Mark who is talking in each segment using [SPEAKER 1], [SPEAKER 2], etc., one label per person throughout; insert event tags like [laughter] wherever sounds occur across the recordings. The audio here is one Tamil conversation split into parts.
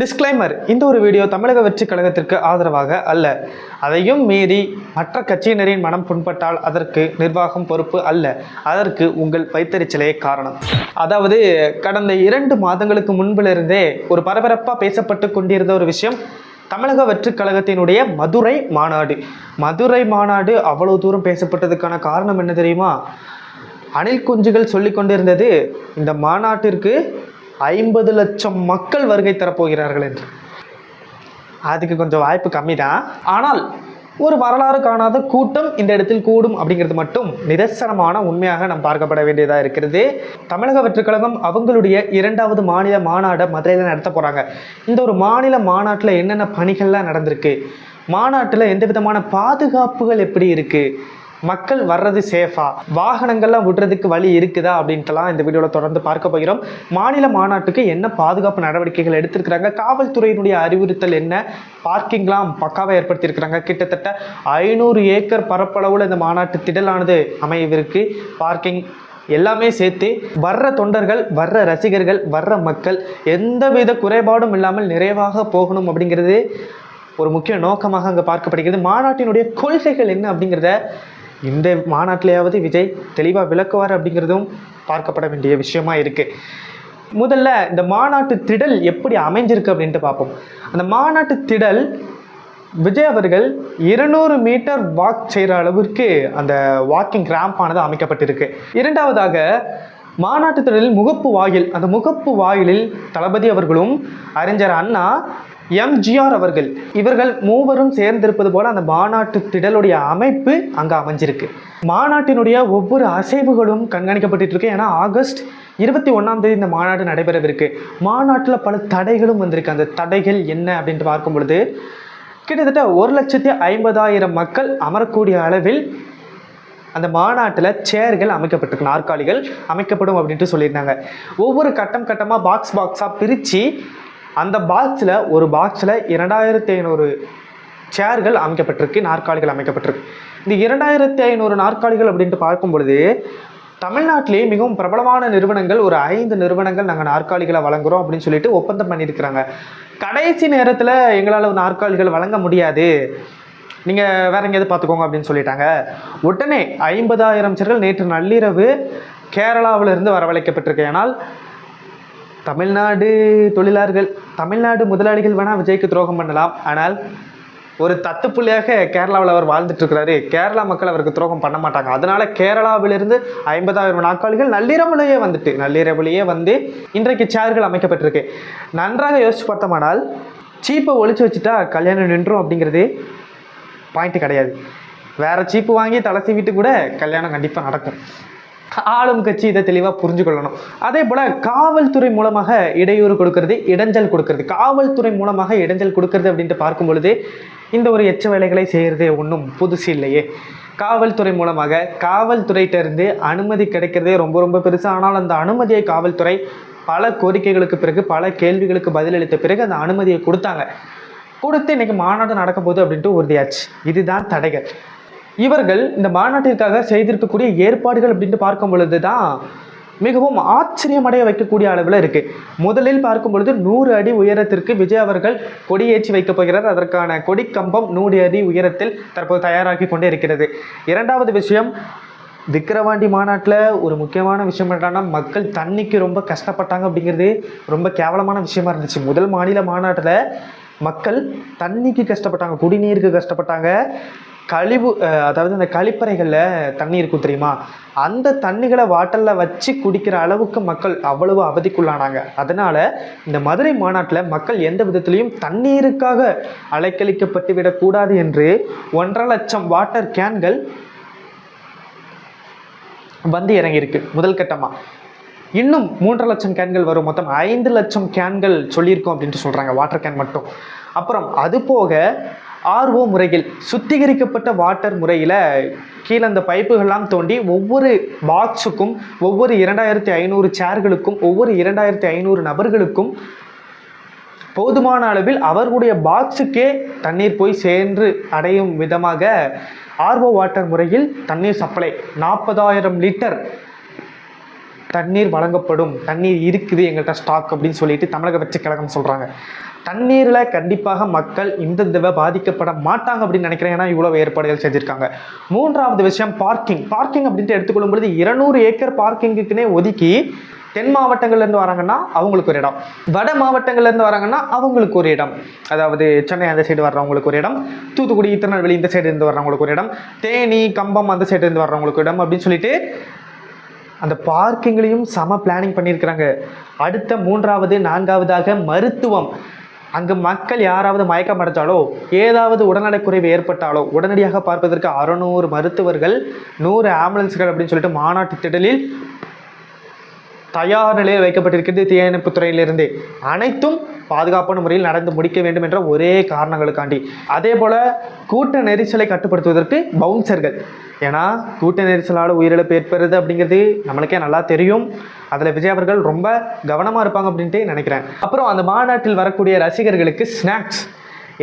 [SPEAKER 1] டிஸ்க்ளைமர் இந்த ஒரு வீடியோ தமிழக வெற்றி கழகத்திற்கு ஆதரவாக அல்ல. அதையும் மீறி மற்ற கட்சியினரின் மனம் புண்பட்டால் அதற்கு நிர்வாகம் பொறுப்பு அல்ல. அதற்கு உங்கள் வைத்தறிச்சலே காரணம். அதாவது கடந்த இரண்டு மாதங்களுக்கு முன்பிலிருந்தே ஒரு பரபரப்பாக பேசப்பட்டு கொண்டிருந்த ஒரு விஷயம் தமிழக வெற்றிக் கழகத்தினுடைய மதுரை மாநாடு. மதுரை மாநாடு அவ்வளவு தூரம் பேசப்பட்டதுக்கான காரணம் என்ன தெரியுமா? அணில் குஞ்சுகள் சொல்லி கொண்டிருந்தது இந்த மாநாட்டிற்கு ஐம்பது லட்சம் மக்கள் வருகை தரப்போகிறார்கள் என்று. அதுக்கு கொஞ்சம் வாய்ப்பு கம்மி தான் ஆனால் ஒரு வரலாறு காணாத கூட்டம் இந்த இடத்தில் கூடும் அப்படிங்கிறது மட்டும் நிதர்சனமான உண்மையாக நாம் பார்க்கப்பட வேண்டியதாக இருக்கிறது. தமிழக வெற்றிக்கழகம் அவங்களுடைய இரண்டாவது மாநில மாநாடை மதுரையில் நடத்த போகிறாங்க இந்த ஒரு மாநில மாநாட்டில் என்னென்ன பணிகள்லாம் நடந்திருக்கு? மாநாட்டில் எந்த விதமான பாதுகாப்புகள் எப்படி இருக்குது மக்கள் வர்றது சேஃபா வாகனங்கள்லாம் விடுறதுக்கு வழி இருக்குதா அப்படின்ட்டுலாம் இந்த வீடியோவில் தொடர்ந்து பார்க்க போகிறோம். மாநில மாநாட்டுக்கு என்ன பாதுகாப்பு நடவடிக்கைகள் எடுத்திருக்கிறாங்க? காவல்துறையினுடைய அறிவுறுத்தல் என்ன? பார்க்கிங்லாம் பக்காவாக ஏற்படுத்தியிருக்கிறாங்க. கிட்டத்தட்ட ஐநூறு ஏக்கர் பரப்பளவில் இந்த மாநாட்டு திடலானது அமையவிருக்கு. பார்க்கிங் எல்லாமே சேர்த்து வர்ற தொண்டர்கள் வர்ற ரசிகர்கள் வர்ற மக்கள் எந்தவித குறைபாடும் இல்லாமல் நிறைவாக போகணும் அப்படிங்கிறது ஒரு முக்கிய நோக்கமாக அங்கே பார்க்கப்படுகிறது. மாநாட்டினுடைய கொள்கைகள் என்ன அப்படிங்கிறத இந்த மாநாட்டிலேயாவது விஜய் தெளிவாக விளக்குவார் அப்படிங்கிறதும் பார்க்கப்பட வேண்டிய விஷயமா இருக்குது முதல்ல இந்த மாநாட்டு திடல் எப்படி அமைஞ்சிருக்கு அப்படின்ட்டு பார்ப்போம். அந்த மாநாட்டு திடல் விஜய் அவர்கள் இருநூறு மீட்டர் வாக் செய்கிற அளவிற்கு அந்த வாக்கிங் ரேம்பானது அமைக்கப்பட்டிருக்கு. இரண்டாவதாக மாநாட்டு திடலில் முகப்பு வாயில் அந்த முகப்பு வாயிலில் தளபதி அவர்களும் அறிஞர் அண்ணா எம்ஜிஆர் அவர்கள். இவர்கள் மூவரும் சேர்ந்திருப்பது போல அந்த மாநாட்டு திடலுடைய அமைப்பு அங்கே அமைஞ்சிருக்கு. மாநாட்டினுடைய ஒவ்வொரு அசைவுகளும் கண்காணிக்கப்பட்டு இருக்கு ஏன்னா ஆகஸ்ட் இருபத்தி ஒன்றாம் தேதி இந்த மாநாடு நடைபெறவிருக்கு. மாநாட்டில் பல தடைகளும் வந்திருக்கு. அந்த தடைகள் என்ன அப்படின்ட்டு பார்க்கும் பொழுது கிட்டத்தட்ட ஒரு லட்சத்தி ஐம்பதாயிரம் மக்கள் அமரக்கூடிய அளவில் அந்த மாநாட்டில் சேர்கள் அமைக்கப்பட்டிருக்கு. நாற்காலிகள் அமைக்கப்படும் அப்படின்ட்டு சொல்லியிருந்தாங்க. ஒவ்வொரு கட்டம் கட்டமாக பாக்ஸ் பாக்ஸாக பிரித்து அந்த பாக்ஸில் ஒரு பாக்ஸில் இரண்டாயிரத்தி ஐநூறு சேர்கள் அமைக்கப்பட்டிருக்கு நாற்காலிகள் அமைக்கப்பட்டிருக்கு. இந்த இரண்டாயிரத்தி ஐநூறு நாற்காலிகள் அப்படின்ட்டு பார்க்கும் பொழுது தமிழ்நாட்டிலேயே மிகவும் பிரபலமான நிறுவனங்கள் ஒரு ஐந்து நிறுவனங்கள் நாங்கள் நாற்காலிகளை வழங்குறோம் அப்படின்னு சொல்லிட்டு ஒப்பந்தம் பண்ணியிருக்கிறாங்க. கடைசி நேரத்தில் எங்களால் நாற்காலிகள் வழங்க முடியாது. நீங்கள் வேற எங்கேயாவது பார்த்துக்கோங்க அப்படின்னு சொல்லிட்டாங்க. உடனே ஐம்பதாயிரம் சேர்கள் நேற்று நள்ளிரவு கேரளாவிலிருந்து வரவழைக்கப்பட்டிருக்கு. ஏன்னால் தமிழ்நாடு தொழிலாளர்கள் தமிழ்நாடு முதலாளிகள் வேணால் விஜய்க்கு துரோகம் பண்ணலாம். ஆனால் ஒரு தத்து புள்ளியாக கேரளாவில் அவர் வாழ்ந்துட்டு இருக்கிறாரு கேரளா மக்கள் அவருக்கு துரோகம் பண்ண மாட்டாங்க. அதனால கேரளாவிலிருந்து ஐம்பதாயிரம் நாட்காலிகள் நள்ளிரவுலேயே வந்துட்டு நள்ளிரவுலேயே வந்து இன்றைக்கு சேர்கள் அமைக்கப்பட்டிருக்கு. நன்றாக யோசிச்சு பார்த்தோமானால் சீப்பை ஒழிச்சு வச்சுட்டா கல்யாணம் நின்றும் அப்படிங்கிறது பாயிண்ட் கிடையாது. வேற சீப்பு வாங்கி தலை சீவிட்டு கூட கல்யாணம் கண்டிப்பாக நடக்கும். ஆளும் கட்சி இதை தெளிவாக புரிஞ்சு கொள்ளணும் அதே போல் காவல்துறை மூலமாக இடையூறு கொடுக்கறது இடைஞ்சல் கொடுக்கறது. காவல்துறை மூலமாக இடைஞ்சல் கொடுக்கறது அப்படின்ட்டு பார்க்கும் பொழுது இந்த ஒரு எச்ச வேலைகளை செய்கிறதே ஒன்றும் புதுசு இல்லையே. காவல்துறை மூலமாக காவல்துறையிட்ட இருந்து அனுமதி கிடைக்கிறதே ரொம்ப ரொம்ப பெருசு. ஆனால் அந்த அனுமதியை காவல்துறை பல கோரிக்கைகளுக்கு பிறகு பல கேள்விகளுக்கு பதிலளித்த பிறகு அந்த அனுமதியை கொடுத்தாங்க. கொடுத்து இன்னைக்கு மாநாடு நடக்க போகுது அப்படின்ட்டு உறுதியாச்சு. இதுதான் தடைகள். இவர்கள் இந்த மாநாட்டிற்காக செய்திருக்கக்கூடிய ஏற்பாடுகள் அப்படின்ட்டு பார்க்கும் பொழுது தான் மிகவும் ஆச்சரியமடைய வைக்கக்கூடிய அளவில் இருக்குது முதலில் பார்க்கும் பொழுது நூறு அடி உயரத்திற்கு விஜய் அவர்கள் கொடியேற்றி வைக்கப் போகிறார். அதற்கான கொடி கம்பம் நூறு அடி உயரத்தில் தற்போது தயாராகி கொண்டே இருக்கிறது. இரண்டாவது விஷயம் விக்கிரவாண்டி மாநாட்டில் ஒரு முக்கியமான விஷயம் என்னன்னா மக்கள் தண்ணிக்கு ரொம்ப கஷ்டப்பட்டாங்க அப்படிங்கிறது ரொம்ப கேவலமான விஷயமா இருந்துச்சு. முதல் மாநில மாநாட்டில் மக்கள் தண்ணிக்கு கஷ்டப்பட்டாங்க குடிநீருக்கு கஷ்டப்பட்டாங்க. கழிவு அதாவது அந்த கழிப்பறைகளில் தண்ணி இருக்கும் தெரியுமா? அந்த தண்ணிகளை வாட்டலில் வச்சு குடிக்கிற அளவுக்கு மக்கள் அவ்வளவு அவதிக்குள்ளானாங்க. அதனால் இந்த மதுரை மாநாட்டில் மக்கள் எந்த விதத்திலையும் தண்ணீருக்காக அலைக்கழிக்கப்பட்டு விடக்கூடாது என்று ஒன்றரை லட்சம் வாட்டர் கேன்கள் வந்து இறங்கியிருக்கு முதல் கட்டமாக இன்னும் மூன்றரை லட்சம் கேன்கள் வரும். மொத்தம் ஐந்து லட்சம் கேன்கள் சொல்லியிருக்கோம் அப்படின்ட்டு சொல்கிறாங்க வாட்டர் கேன் மட்டும். அப்புறம் அது போக ஆர்ஓ முறையில் சுத்திகரிக்கப்பட்ட வாட்டர் முறையில் கீழே அந்த பைப்புகள்லாம் தோண்டி ஒவ்வொரு பாக்ஸுக்கும் ஒவ்வொரு இரண்டாயிரத்தி ஐநூறு சேர்களுக்கும் ஒவ்வொரு இரண்டாயிரத்தி ஐநூறு நபர்களுக்கும் போதுமான அளவில் அவர்களுடைய பாக்ஸுக்கே தண்ணீர் போய் சென்று அடையும் விதமாக ஆர்ஓ வாட்டர் முறையில் தண்ணீர் சப்ளை நாற்பதாயிரம் லிட்டர் தண்ணீர் வழங்கப்படும். தண்ணீர் இருக்குது எங்கள்கிட்ட ஸ்டாக் அப்படின்னு சொல்லிட்டு தமிழக வச்சு கழகம் சொல்கிறாங்க தண்ணீரில் கண்டிப்பாக மக்கள் இந்த தடவை பாதிக்கப்பட மாட்டாங்க அப்படின்னு நினைக்கிறேன். ஏன்னா இவ்வளோ ஏற்பாடுகள் செஞ்சுருக்காங்க. மூன்றாவது விஷயம் பார்க்கிங் பார்க்கிங் அப்படின்ட்டு எடுத்துக்கொள்ளும் பொழுது இருநூறு ஏக்கர் பார்க்கிங்குக்குன்னே ஒதுக்கி தென் மாவட்டங்கள்லேருந்து வராங்கன்னா அவங்களுக்கு ஒரு இடம். வட மாவட்டங்கள்லேருந்து வராங்கன்னா அவங்களுக்கு ஒரு இடம். அதாவது சென்னை அந்த சைடு வர்றவங்களுக்கு ஒரு இடம். தூத்துக்குடி திருநெல்வேலி இந்த சைடு இருந்து வர்றவங்களுக்கு ஒரு இடம். தேனி கம்பம் அந்த சைடு இருந்து வர்றவங்களுக்கு இடம் அப்படின்னு சொல்லிட்டு அந்த பார்க்கிங்லேயும் செம பிளானிங் பண்ணியிருக்கிறாங்க. அடுத்த மூன்றாவது நான்காவதாக மருத்துவம். அங்கு மக்கள் யாராவது மயக்கம் அடைஞ்சாலோ ஏதாவது உடல்நலக்குறைவு ஏற்பட்டாலோ உடனடியாக பார்ப்பதற்கு அறுநூறு மருத்துவர்கள் நூறு ஆம்புலன்ஸ்கள் அப்படின்னு சொல்லிட்டு மாநாட்டு திடலில் தயார் நிலையில் வைக்கப்பட்டிருக்கிறது தீயணைப்பு துறையிலிருந்து. அனைத்தும் பாதுகாப்பான முறையில் நடந்து முடிக்க வேண்டும் என்ற ஒரே காரணங்களுக்காண்டி. அதே போல் கூட்ட நெரிசலை கட்டுப்படுத்துவதற்கு பவுன்சர்கள் ஏன்னா கூட்ட நெரிசலால் உயிரிழப்பு ஏற்படுறது அப்படிங்கிறது நம்மளுக்கே நல்லா தெரியும். அதில் விஜய் அவர்கள் ரொம்ப கவனமாக இருப்பாங்க அப்படின்ட்டு நினைக்கிறேன். அப்புறம் அந்த மாநாட்டில் வரக்கூடிய ரசிகர்களுக்கு ஸ்நாக்ஸ்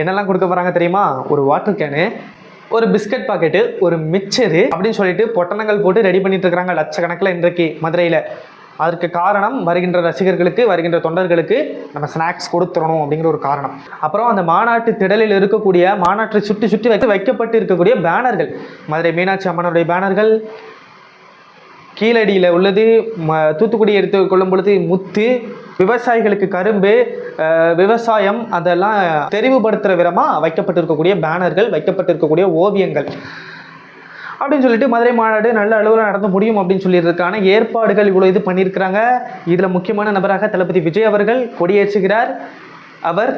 [SPEAKER 1] என்னெல்லாம் கொடுக்க போகிறாங்க தெரியுமா? ஒரு வாட்டர் கேனு ஒரு பிஸ்கட் பாக்கெட்டு ஒரு மிச்சரு அப்படின்னு சொல்லிட்டு பொட்டணங்கள் போட்டு ரெடி பண்ணிட்டு இருக்கிறாங்க லட்சக்கணக்கில் இன்றைக்கு மதுரையில். அதற்கு காரணம் வருகின்ற ரசிகர்களுக்கு வருகின்ற தொண்டர்களுக்கு நம்ம ஸ்நாக்ஸ் கொடுத்துடணும் அப்படிங்கிற ஒரு காரணம். அப்புறம் அந்த மாநாட்டு திடலில் இருக்கக்கூடிய மாநாட்டை சுற்றி சுற்றி வைத்து வைக்கப்பட்டு இருக்கக்கூடிய பேனர்கள் மதுரை மீனாட்சி அம்மனுடைய பேனர்கள் கீழடியில் உள்ளது ம தூத்துக்குடி எடுத்து கொள்ளும் பொழுது முத்து விவசாயிகளுக்கு கரும்பு விவசாயம் அதெல்லாம் தெரிவுபடுத்துகிற விதமாக வைக்கப்பட்டிருக்கக்கூடிய பேனர்கள் வைக்கப்பட்டிருக்கக்கூடிய ஓவியங்கள். அப்படின்னு சொல்லிட்டு மதுரை மாநாடு நல்ல அளவில் நடந்து முடியும் அப்படின்னு சொல்லியிருக்கான ஏற்பாடுகள் இவ்வளோ இது பண்ணியிருக்கிறாங்க. இதில் முக்கியமான நபராக தளபதி விஜய் அவர்கள் கொடியேற்றுகிறார். அவர்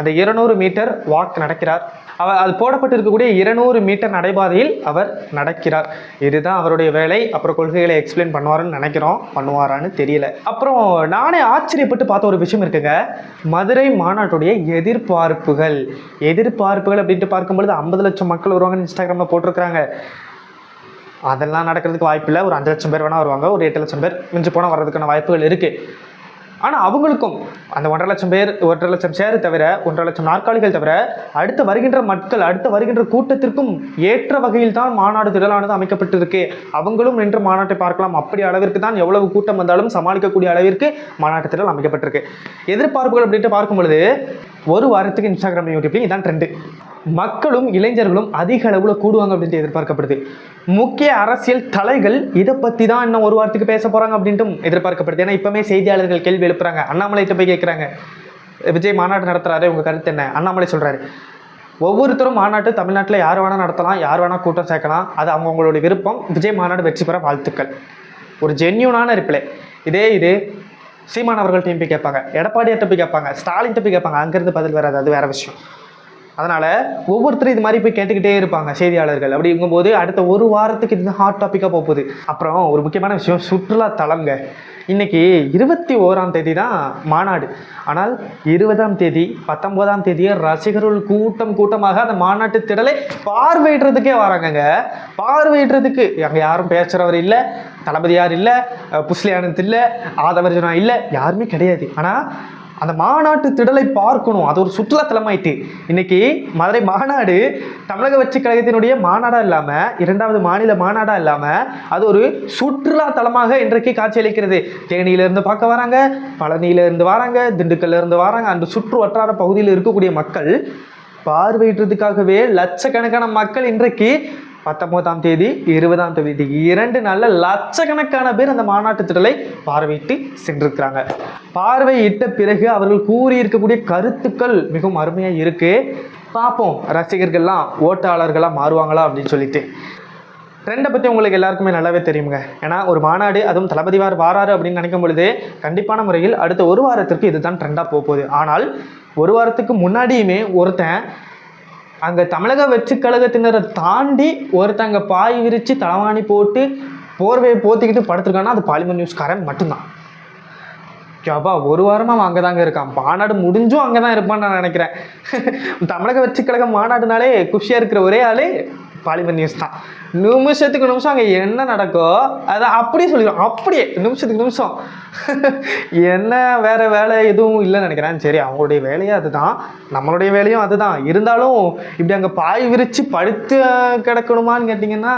[SPEAKER 1] அந்த இருநூறு மீட்டர் வாக் நடக்கிறார். அவர் அது போடப்பட்டு இருக்கக்கூடிய இருநூறு மீட்டர் நடைபாதையில் அவர் நடக்கிறார். இதுதான் அவருடைய வேலை. அப்புறம் கொள்கைகளை எக்ஸ்பிளைன் பண்ணுவாருன்னு நினைக்கிறோம். பண்ணுவாரான்னு தெரியல. அப்புறம் நானே ஆச்சரியப்பட்டு பார்த்த ஒரு விஷயம் இருக்குங்க. மதுரை மாநாட்டுடைய எதிர்பார்ப்புகள். எதிர்பார்ப்புகள் அப்படின்ட்டு பார்க்கும்பொழுது ஐம்பது லட்சம் மக்கள் வருவாங்கன்னு இன்ஸ்டாகிராமில் போட்டிருக்கிறாங்க. அதெல்லாம் நடக்கிறதுக்கு வாய்ப்பு இல்லை ஒரு அஞ்சு லட்சம் பேர் வேணால் வருவாங்க. ஒரு எட்டு லட்சம் பேர் மிஞ்சி போனால் வர்றதுக்கான வாய்ப்புகள் இருக்குது ஆனால் அவங்களுக்கும் அந்த ஒன்றரை லட்சம் பேர் ஒன்றரை லட்சம் சேர் தவிர ஒன்றரை லட்சம் நாற்காலிகள் தவிர அடுத்து வருகின்ற மக்கள் அடுத்து வருகின்ற கூட்டத்திற்கும் ஏற்ற வகையில் தான் மாநாடு திரளானது அமைக்கப்பட்டிருக்கு. அவங்களும் நின்று மாநாட்டை பார்க்கலாம். அப்படி அளவிற்கு தான் எவ்வளவு கூட்டம் வந்தாலும் சமாளிக்கக்கூடிய அளவிற்கு மாநாட்டு திரள் அமைக்கப்பட்டிருக்கு. எதிர்பார்ப்புகள் அப்படின்ட்டு பார்க்கும் பொழுது ஒரு வாரத்துக்கு இன்ஸ்டாகிராம் யூடியூப்லையும் இதான் ட்ரெண்டு மக்களும் இளைஞர்களும் அதிக அளவில் கூடுவாங்க அப்படின்ட்டு எதிர்பார்க்கப்படுது. முக்கிய அரசியல் தலைகள் இதை பற்றி தான் இன்னும் ஒரு வாரத்துக்கு பேச போகிறாங்க அப்படின்ட்டும் எதிர்பார்க்கப்படுது. ஏன்னா இப்போமே செய்தியாளர்கள் கேள்வி எழுப்புறாங்க. அண்ணாமலைகிட்ட போய் கேட்குறாங்க விஜய் மாநாடு நடத்துறாரு. உங்கள் கருத்து என்ன? அண்ணாமலை சொல்கிறாரு ஒவ்வொருத்தரும் மாநாட்டு தமிழ்நாட்டில் யார் வேணால் நடத்தலாம் யார் வேணால் கூட்டம் சேர்க்கலாம். அது அவங்கவுங்களுடைய விருப்பம். விஜய் மாநாடு வெற்றி பெற வாழ்த்துக்கள். ஒரு ஜென்யூனான ரிப்ளை இதே இது சீமான் அவர்கள்ட்டையும் போய் கேட்பாங்க. எடப்பாடியார்ட்ட போய் கேட்பாங்க. ஸ்டாலின் போய் கேட்பாங்க. அங்கேருந்து பதில் வராது. அது வேற விஷயம். அதனால் ஒவ்வொருத்தரும் இது மாதிரி போய் கேட்டுக்கிட்டே இருப்பாங்க செய்தியாளர்கள். அப்படிங்கும்போது அடுத்த ஒரு வாரத்துக்கு இது ஹாட் டாப்பிக்காக போகுது அப்புறம் ஒரு முக்கியமான விஷயம் சுற்றுலா தலங்க. இன்னைக்கு இருபத்தி ஓராம் தேதி தான் மாநாடு. ஆனால் இருபதாம் தேதி பத்தொன்பதாம் தேதியே ரசிகர்கள் கூட்டம் கூட்டமாக அந்த மாநாட்டு திடலை பார்வையிடுறதுக்கே வராங்கங்க. பார்வையிடுறதுக்கு. அங்கே யாரும் பேசுகிறவர் இல்லை தளபதியார் இல்லை புஸ்லி ஆனந்த் இல்லை ஆதவர்ஜனா இல்லை யாருமே கிடையாது. ஆனால் அந்த மாநாட்டு திடலை பார்க்கணும். அது ஒரு சுற்றுலாத்தலமாயிட்டு இன்னைக்கு மதுரை மாநாடு தமிழக வச்சு கழகத்தினுடைய மாநாடா இல்லாமல் இரண்டாவது மாநில மாநாடா இல்லாமல் அது ஒரு சுற்றுலா தலமாக இன்றைக்கு காட்சியளிக்கிறது. தேனியிலிருந்து பார்க்க வராங்க பழனியிலிருந்து வராங்க திண்டுக்கல்ல இருந்து வராங்க. அந்த சுற்று வட்டார பகுதியில் இருக்கக்கூடிய மக்கள் பார்வையிடுறதுக்காகவே லட்சக்கணக்கான மக்கள் இன்றைக்கு பத்தொன்பதாம் தேதி இருபதாம் தேதி இரண்டு நாளில் லட்சக்கணக்கான பேர் அந்த மாநாட்டு திடலை பார்வையிட்டு சென்றிருக்கிறாங்க. பார்வையிட்ட பிறகு அவர்கள் கூறியிருக்கக்கூடிய கருத்துக்கள் மிகவும் அருமையாக இருக்கு. பார்ப்போம் ரசிகர்கள்லாம் ஓட்டாளர்களாக மாறுவாங்களா அப்படின்னு சொல்லிட்டு. ட்ரெண்டை பற்றி உங்களுக்கு எல்லாருக்குமே நல்லாவே தெரியுங்க. ஏன்னா ஒரு மாநாடு அதுவும் தளபதி வார் வாராரு அப்படின்னு நினைக்கும் பொழுது கண்டிப்பான முறையில் அடுத்த ஒரு வாரத்திற்கு இதுதான் ட்ரெண்டாக போக போகுது. ஆனால் ஒரு வாரத்துக்கு முன்னாடியுமே ஒருத்தன் அங்கே தமிழக வெற்றி கழகத்தினரை தாண்டி ஒருத்தங்க பாய் விரித்து தலவாணி போட்டு போர்வையை போத்திக்கிட்டு படுத்துருக்காங்கன்னா அது பாலிமர் நியூஸ்காரன் மட்டும்தான். யப்பா ஒரு வாரமாக அவன் அங்கே தாங்க இருக்கான். மாநாடு முடிஞ்சும் அங்கே தான் இருப்பான்னு நான் நினைக்கிறேன். [laughs] தமிழக வெற்றி கழகம் மாநாடுனாலே குஷியாக இருக்கிற ஒரே ஆளே பாலிமர் நியூஸ் தான். நிமிஷத்துக்கு நிமிஷம் அங்கே என்ன நடக்கோ அதை அப்படியே சொல்லிடுவோம் அப்படியே நிமிஷத்துக்கு நிமிஷம். என்ன வேற வேலை எதுவும் இல்லைன்னு நினைக்கிறேன். சரி அவங்களுடைய வேலையே அதுதான். நம்மளுடைய வேலையும் அதுதான். இருந்தாலும் இப்படி அங்கே பாய் விரித்து படுத்து கிடக்கணுமான்னு கேட்டிங்கன்னா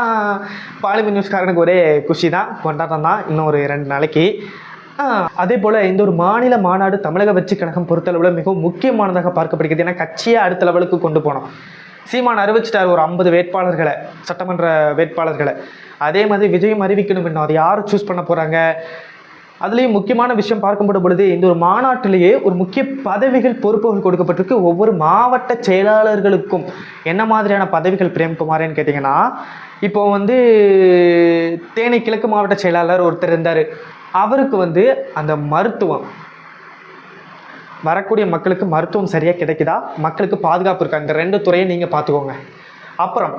[SPEAKER 1] பாலிமர் நியூஸ்காரனுக்கு ஒரே குஷி தான் கொண்டாட்டம் தான் இன்னும் ஒரு ரெண்டு நாளைக்கு. அதே போல் இந்த ஒரு மாநில மாநாடு தமிழக வெற்றி கழகம் பொறுத்தளவில் மிகவும் முக்கியமானதாக பார்க்கப்படுகிறது ஏன்னா கட்சியை அடுத்த லெவலுக்கு கொண்டு போனோம். சீமான் அறிவிச்சிட்டார் ஒரு ஐம்பது வேட்பாளர்களை சட்டமன்ற வேட்பாளர்களை. அதே மாதிரி விஜயம் அறிவிக்கணும் இன்னும். அதை யார் சூஸ் பண்ண போகிறாங்க அதுலேயும் முக்கியமான விஷயம் பார்க்கப்படும் பொழுது இந்த ஒரு மாநாட்டிலேயே ஒரு முக்கிய பதவிகள் பொறுப்புகள் கொடுக்கப்பட்டிருக்கு. ஒவ்வொரு மாவட்ட செயலாளர்களுக்கும் என்ன மாதிரியான பதவிகள் பிரேம்குமார்னு கேட்டிங்கன்னா இப்போ வந்து தேனி கிழக்கு மாவட்ட செயலாளர் ஒருத்தர் இருந்தார். அவருக்கு வந்து அந்த மருத்துவம் வரக்கூடிய மக்களுக்கு மருத்துவம் சரியாக கிடைக்குதா? மக்களுக்கு பாதுகாப்பு இருக்கா? இந்த ரெண்டு துறையை நீங்கள் பார்த்துக்கோங்க. அப்புறம்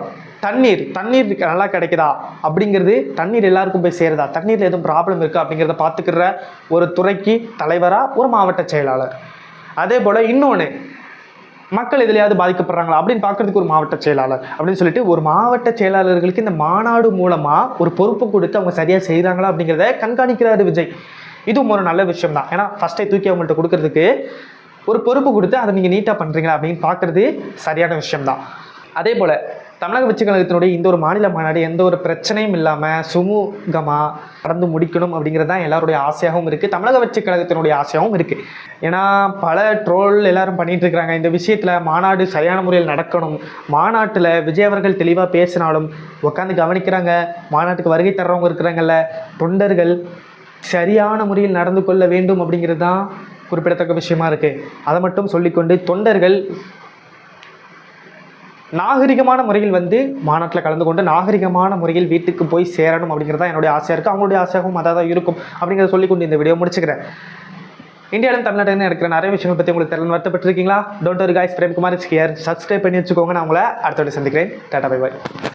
[SPEAKER 1] தண்ணீர் தண்ணீர் நல்லா கிடைக்குதா? அப்படிங்கிறது தண்ணீர் எல்லாருக்கும் போய் சேருதா? தண்ணீரில் எதுவும் ப்ராப்ளம் இருக்கா? அப்படிங்கிறத பார்த்துக்கிற ஒரு துறைக்கு தலைவராக ஒரு மாவட்ட செயலாளர். அதே போல் இன்னொன்று மக்கள் எதுலையாவது பாதிக்கப்படுறாங்களா? அப்படின்னு பார்க்கறதுக்கு ஒரு மாவட்ட செயலாளர். அப்படின்னு சொல்லிட்டு ஒரு மாவட்ட செயலாளர்களுக்கு இந்த மாநாடு மூலமாக ஒரு பொறுப்பு கொடுத்து அவங்க சரியாக செய்கிறாங்களா அப்படிங்கிறத கண்காணிக்கிறாரு விஜய். இதுவும் ஒரு நல்ல விஷயம் தான் ஏன்னா ஃபஸ்ட்டே தூக்கி அவங்கள்ட்ட கொடுக்கறதுக்கு ஒரு பொறுப்பு கொடுத்து அதை நீங்கள் நீட்டாக பண்ணுறீங்களா அப்படின்னு பார்க்குறது சரியான விஷயம்தான். அதே போல் தமிழக வெற்றி கழகத்தினுடைய இந்த ஒரு மாநில மாநாடு எந்த ஒரு பிரச்சனையும் இல்லாமல் சுமூகமாக நடந்து முடிக்கணும் அப்படிங்கிறது தான் எல்லாருடைய ஆசையாகவும் இருக்குது தமிழக வெற்றி கழகத்தினுடைய ஆசையாகவும் இருக்குது ஏன்னா பல ட்ரோல் எல்லாரும் பண்ணிட்டு இருக்கிறாங்க. இந்த விஷயத்தில் மாநாடு சரியான முறையில் நடக்கணும். மாநாட்டில் விஜய் அவர்கள் தெளிவாக பேசினாலும் உட்காந்து கவனிக்கிறாங்க. மாநாட்டுக்கு வருகை தர்றவங்க இருக்கிறாங்கல்ல. தொண்டர்கள் சரியான முறையில் நடந்து கொள்ள வேண்டும் அப்படிங்கிறது தான் குறிப்பிடத்தக்க விஷயமா இருக்குது அதை மட்டும் சொல்லிக்கொண்டு தொண்டர்கள் நாகரிகமான முறையில் வந்து மாநாட்டில் கலந்து கொண்டு நாகரிகமான முறையில் வீட்டுக்கு போய் சேரணும் அப்படிங்கிறது தான் என்னுடைய ஆசையாக இருக்குது அவங்களுடைய ஆசையாகவும் அதாக தான் இருக்கும் அப்படிங்கிறத சொல்லிக்கொண்டு இந்த வீடியோ முடிச்சுக்கிறேன். இந்தியாவிலும் தமிழ்நாட்டிலும் இருக்கிற நிறைய விஷயங்கள் பற்றி உங்களுக்கு தெரியல வருத்தப்பட்டிருக்கீங்களா? டோன்ட் ஒரு காய்ஸ் பிரேம்குமார் கியர் சப்ஸ்கிரைப் பண்ணி வச்சுக்கோங்க. நான் உங்களை அடுத்த சந்திக்கிறேன். Tata bye bye